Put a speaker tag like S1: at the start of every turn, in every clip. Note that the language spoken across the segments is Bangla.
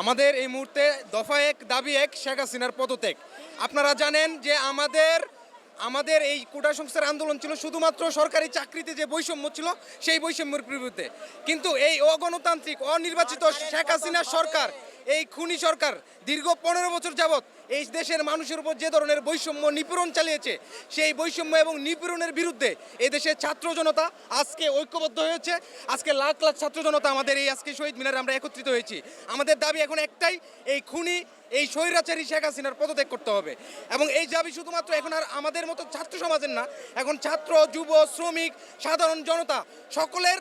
S1: আমাদের এই মুহূর্তে দফা এক, দাবি এক, শেখ হাসিনার পদত্যাগ। আপনারা জানেন যে আমাদের আমাদের এই কোটা সংস্থার আন্দোলন ছিল শুধুমাত্র সরকারি চাকরিতে যে বৈষম্য ছিল, সেই বৈষম্যের বিরুদ্ধে। কিন্তু এই অগণতান্ত্রিক, অনির্বাচিত শেখ হাসিনা সরকার এই খুনি সরকার দীর্ঘ পনেরো বছর যাবৎ এই দেশের মানুষের উপর যে ধরনের বৈষম্য নিপীড়ন চালিয়েছে, সেই বৈষম্য এবং নিপীড়নের বিরুদ্ধে এই দেশের ছাত্র জনতা আজকে ঐক্যবদ্ধ হয়েছে। আজকে লাখ লাখ ছাত্র জনতা আমাদের এই আজকে শহীদ মিনারে আমরা একত্রিত হয়েছি। আমাদের দাবি এখন একটাই, এই খুনি, এই স্বৈরাচারী শেখ হাসিনার পদত্যাগ করতে হবে। এবং এই দাবি শুধুমাত্র এখন আর আমাদের মতো ছাত্র সমাজের না, এখন ছাত্র, যুব, শ্রমিক, সাধারণ জনতা সকলের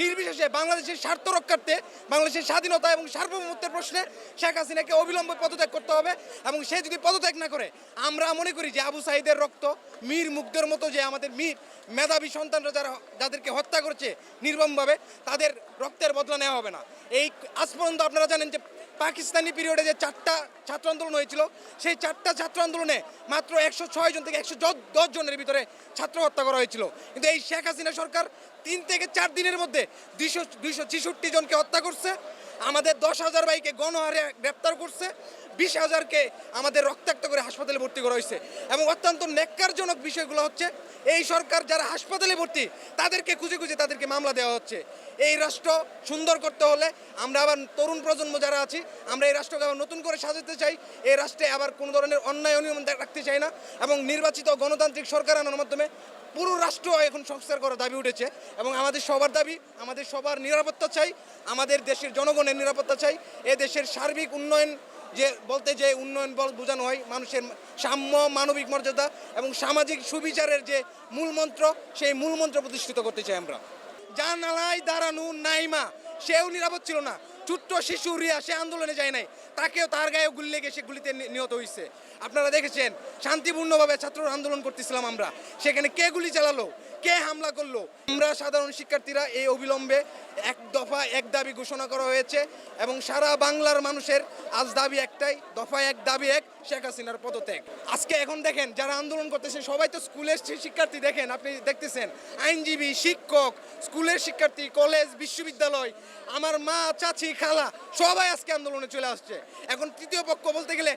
S1: নির্বিশেষে বাংলাদেশের স্বার্থ রক্ষার্থে, বাংলাদেশের স্বাধীনতা এবং সার্বভৌমত্বের প্রশ্নে শেখ হাসিনাকে অবিলম্বে পদত্যাগ করতে হবে এবং সে যদি পদত্যাগ না করে, আমরা মনে করি যে আবু সাইদের রক্ত, মীর মুগ্ধের মতো যে আমাদের মীর, মেধাবী সন্তানরা যারা যাদেরকে হত্যা করছে নির্মমভাবে, তাদের রক্তের বদলা নেওয়া হবে না। এই আজ পর্যন্ত আপনারা জানেন যে পাকিস্তানি পিরিয়ডে যে চারটা ছাত্র আন্দোলন হয়েছিল, সেই চারটা ছাত্র আন্দোলনে মাত্র একশো ছয় জন থেকে একশো দশ জনের ভিতরে ছাত্র হত্যা করা হয়েছিল। কিন্তু এই শেখ হাসিনা সরকার তিন থেকে চার দিনের মধ্যে দুইশো দুইশো ছেষট্টি জনকে হত্যা করছে। আমাদের দশ হাজার ভাইকে গণহারে গ্রেপ্তার করছে। বিশ হাজারকে আমাদের রক্তাক্ত করে হাসপাতালে ভর্তি করা হয়েছে। এবং অত্যন্ত ন্যাক্কারজনক বিষয়গুলো হচ্ছে, এই সরকার যারা হাসপাতালে ভর্তি, তাদেরকে খুঁজে খুঁজে তাদেরকে মামলা দেওয়া হচ্ছে। এই রাষ্ট্র সুন্দর করতে হলে আমরা আবার তরুণ প্রজন্ম যারা আছি, আমরা এই রাষ্ট্রকে আবার নতুন করে সাজাতে চাই। এই রাষ্ট্রে আবার কোনো ধরনের অন্যায় অনিয়ম রাখতে চাই না। এবং নির্বাচিত গণতান্ত্রিক সরকার আনার মাধ্যমে পুরো রাষ্ট্র এখন সংস্কার করার দাবি উঠেছে। এবং আমাদের সবার দাবি, আমাদের সবার নিরাপত্তা চাই, আমাদের দেশের জনগণের নিরাপত্তা চাই, এ দেশের সার্বিক উন্নয়ন যে বলতে যে উন্নয়ন বল বোঝানো হয়, মানুষের সাম্য, মানবিক মর্যাদা এবং সামাজিক সুবিচারের যে মূল মন্ত্র সেই মূল মন্ত্র প্রতিষ্ঠিত করতে চাই আমরা। জানালায় দাঁড়ানো নাইমা, সেও নিরাপদ ছিল না। ছোট্ট শিশু রিয়া, সে আন্দোলনে যায় নাই। তাকেও তার গায়ে গুলি লেগে সে গুলিতে নিহত হয়েছে আপনারা দেখেছেন, শান্তিপূর্ণভাবে ছাত্র আন্দোলন করতেছিলাম আমরা। সেখানে কে গুলি চালালো, কে হামলা করল? আমরা সাধারণ শিক্ষার্থীরা এই অবিলম্বে এক দফা এক দাবি ঘোষণা করা হয়েছে এবং সারা বাংলার মানুষের আজ দাবি একটাই, দফা এক দাবি এক, শেখ হাসিনার পদত্যাগ। আজকে এখন দেখেন, যারা আন্দোলন করতেছে, সবাই তো স্কুলের শিক্ষার্থী দেখেন, আপনি দেখতেছেন, আইনজীবী, শিক্ষক স্কুলের শিক্ষার্থী কলেজ বিশ্ববিদ্যালয়, আমার মা, চাচি, খালা, সবাই আজকে আন্দোলনে চলে আসছে। এখন তৃতীয় পক্ষ বলতে গেলে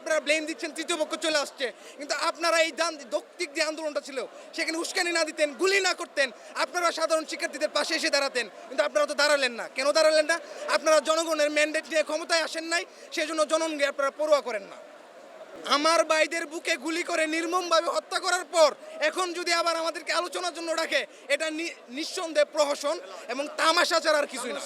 S1: আপনারা ব্লেম দিচ্ছেন, তৃতীয় পক্ষ চলে আসছে। কিন্তু আপনারা এই দান দৈক্তিক যে আন্দোলনটা ছিল, সেখানে উস্কানি না দিতেন, গুলি না করতেন, আপনারা সাধারণ শিক্ষার্থীদের পাশে এসে দাঁড়াতেন। কিন্তু আপনারা তো দাঁড়ালেন না। কেন দাঁড়ালেন না? আপনারা জনগণের ম্যান্ডেট নিয়ে ক্ষমতায় আসেন নাই সেই জন্য জনগণকে আপনারা পড়ুয়া করেন না। আমার ভাইদের বুকে গুলি করে নির্মমভাবে হত্যা করার পর, এখন যদি আবার আমাদেরকে আলোচনার জন্য ডাকে, এটা নিঃসন্দেহে প্রহসন এবং তামাশা ছাড়া আর কিছুই না।